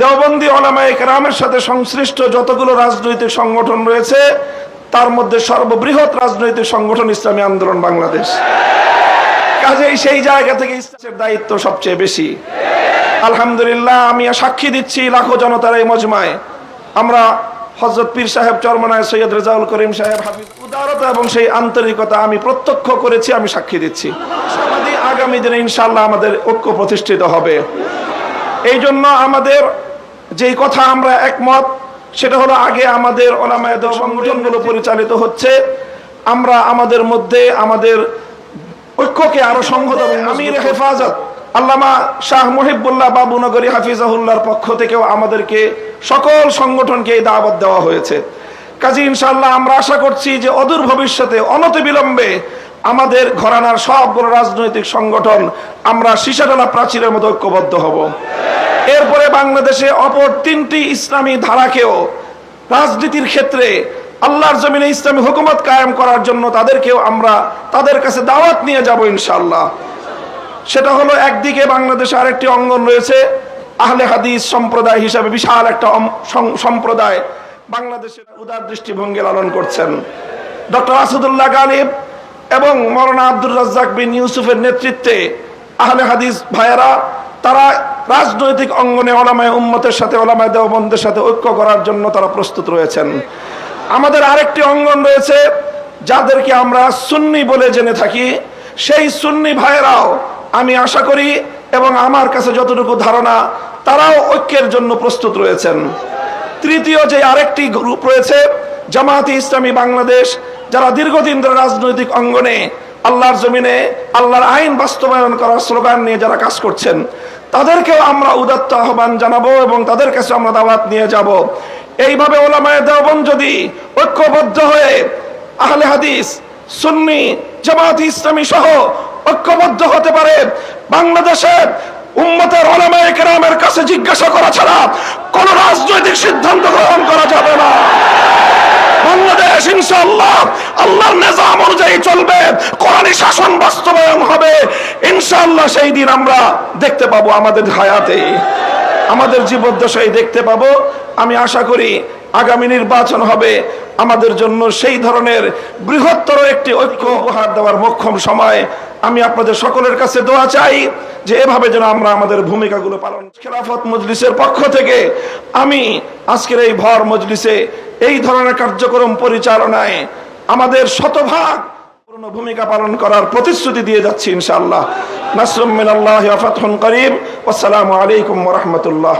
দেওবন্দি ওলামায়ে কেরামের সাথে সংশ্লিষ্ট যতগুলো রাজনৈতিক সংগঠন রয়েছে, তার মধ্যে সর্ববৃহৎ রাজনৈতিক সংগঠন ইসলামী আন্দোলন বাংলাদেশ। কাজেই সেই জায়গা থেকে ইসলামের দায়িত্ব সবচেয়ে বেশি। আলহামদুলিল্লাহ, আমি সাক্ষী দিচ্ছি লাখো জনতার এই মজমায়। আমরা হজরত পীর সাহেব চরমনায় সৈয়দ রেজাউল করিম সাহেব হাবিব উদারতা এবং সেই আন্তরিকতা আমি প্রত্যক্ষ করেছি, আমি সাক্ষী দিচ্ছি। আগামী দিনে ইনশাল্লাহ আমাদের ঐক্য প্রতিষ্ঠিত হবে। এই জন্য আমাদের যেই কথা আমরা একমত সেটা হলো আগে আমাদের অনামায়দের সংগঠনগুলো পরিচালিত হচ্ছে। আমরা আমাদের মধ্যে আমাদের ঐক্যকে আরও সংহত আমির হেফাজত। আল্লামা শাহ মুহিবুল্লাহ বাবুনগরী হাফিজাহুল্লাহর পক্ষ থেকেও আমাদেরকে সকল সংগঠনকে এই দাওয়াত দেওয়া হয়েছে। কাজী ইনশাল্লাহ আমরা আশা করছি যে অদূর ভবিষ্যতে অনতি বিলম্বে আমাদের ঘরানার সবগুলো রাজনৈতিক সংগঠন আমরা সীসাডালা প্রাচীরের মতো ঐক্যবদ্ধ হব। বাংলাদেশে অপর তিনটি ইসলামী ধারাকেও রাজনীতির ক্ষেত্রে আল্লাহর জমিনে ইসলামী হুকুমত কায়েম করার জন্য তাদেরকেও আমরা তাদের কাছে দাওয়াত নিয়ে যাব ইনশাল্লাহ সেটা হলো একদিকে বাংলাদেশে আরেকটি অঙ্গন রয়েছে, আহলে হাদিস সম্প্রদায় হিসাবে বিশাল একটা সম্প্রদায় বাংলাদেশের উদার দৃষ্টিভঙ্গি লালন করছেন। ডক্টর আসাদুল্লাহ গালিব এবং মৌলানা আব্দুর রাজ্জাক বিন ইউসুফের নেতৃত্বে আহলে হাদিস ভাইয়েরা তারা রাজনৈতিক অঙ্গনে ওলামায় উম্মতের সাথে, ওলামায় দেওবন্দের সাথে ঐক্য করার জন্য তারা প্রস্তুত রয়েছেন। আমাদের আরেকটি অঙ্গন রয়েছে, যাদেরকে আমরা সুন্নি বলে জেনে থাকি। সেই সুন্নি ভাইয়েরাও আমি আশা করি এবং আমার কাছে যতটুকু ধারণা, তারাও ঐক্যের জন্য প্রস্তুত রয়েছেন। তৃতীয় যে আরেকটি গ্রুপ রয়েছে, জামায়াতে ইসলামী বাংলাদেশ, যারা দীর্ঘদিন ধরে রাজনৈতিক অঙ্গনে আল্লাহর জমিনে আল্লাহর আইন বাস্তবায়ন করার স্লোগান নিয়ে যারা কাজ করছেন, তাদেরকেও আমরা উদাত্ত আহ্বান জানাব এবং তাদের কাছে আমরা দাওয়াত নিয়ে যাব। এইভাবে ওলামায় দেওবন যদি ঐক্যবদ্ধ হয়ে আহলে হাদিস, সুন্নি, জামাত ইসলামী সহ ঐক্যবদ্ধ হতে পারে বাংলাদেশের উম্মতের ওলামায়ে কেরামের কাছে জিজ্ঞাসা করা ছাড়া কোন রাজনৈতিক সিদ্ধান্ত গ্রহণ করা যাবে না। বাংলাদেশ ইনশাআল্লাহ আল্লাহর চলবে কোরআনী শাসন বাস্তবায়ন হবে। ইনশাআল্লাহ সেই দিন আমরা দেখতে পাবো আমাদের হায়াতে। আমাদের জীবদ্দশায় দেখতে পাবো। আমি আশা করি আগামী নির্বাচন হবে। আমাদের জন্য সেই ধরনের বৃহত্তর একটি ঐক্য উপহার দেওয়ার মক্ষম সময়। আমি আপনাদের সকলের কাছে দোয়া চাই যে এভাবে যেন আমরা আমাদের ভূমিকাগুলো পালন খেলাফত মজলিসের পক্ষ থেকে আমি আজকের এই ভর মজলিসে এই ধরনের কার্যক্রম পরিচালনায় আমাদের শতভাগ ভূমিকা পালন করার প্রতিশ্রুতি দিয়ে যাচ্ছি ইনশাআল্লাহ। নাসরুম মিনাল্লাহি ওয়া ফাতহুন করিম। আসসালামু আলাইকুম ওয়া রাহমাতুল্লাহ।